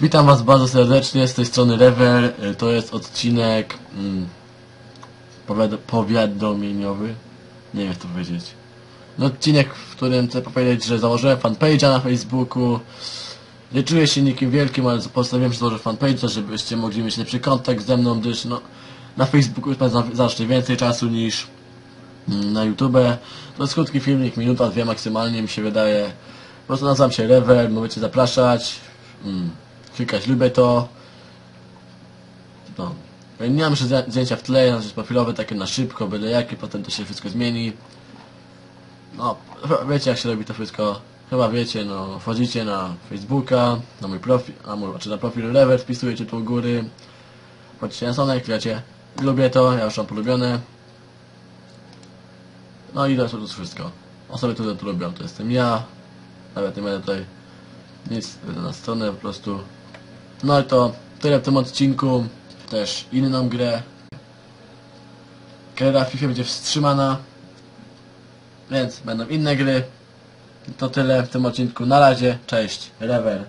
Witam Was bardzo serdecznie, z tej strony Rever. Y, To jest odcinek mm, powiad powiadomieniowy. Nie wiem jak to powiedzieć. No odcinek, w którym chcę powiedzieć, że założyłem fanpage'a na Facebooku. Nie czuję się nikim wielkim, ale postanowiłem, że założę fanpage'a, żebyście mogli mieć lepszy kontakt ze mną, gdyż no, na Facebooku spędzam znacznie więcej czasu niż mm, na YouTube. To jest krótki filmik, minuta, dwie maksymalnie mi się wydaje. Po prostu nazywam się Rever, możecie zapraszać. Mm, klikać lubię to. No. Nie mam jeszcze zdję- zdjęcia w tle, na rzecz profilowe, takie na szybko, byle jakie, potem to się wszystko zmieni. No, wiecie jak się robi to wszystko. Chyba wiecie, no, wchodzicie na Facebooka, na mój profil, na mój, znaczy na profil Rever, wpisujecie tu u góry. Wchodzicie na stronę, klikacie lubię to, ja już mam polubione. No i to jest wszystko. Osoby, które to lubią, to jestem ja. Nawet nie będę tutaj nic na stronę po prostu. No i to tyle w tym odcinku. Też inną grę. Kariera w FIFA będzie wstrzymana. Więc będą inne gry. To tyle w tym odcinku. Na razie. Cześć. Rewer.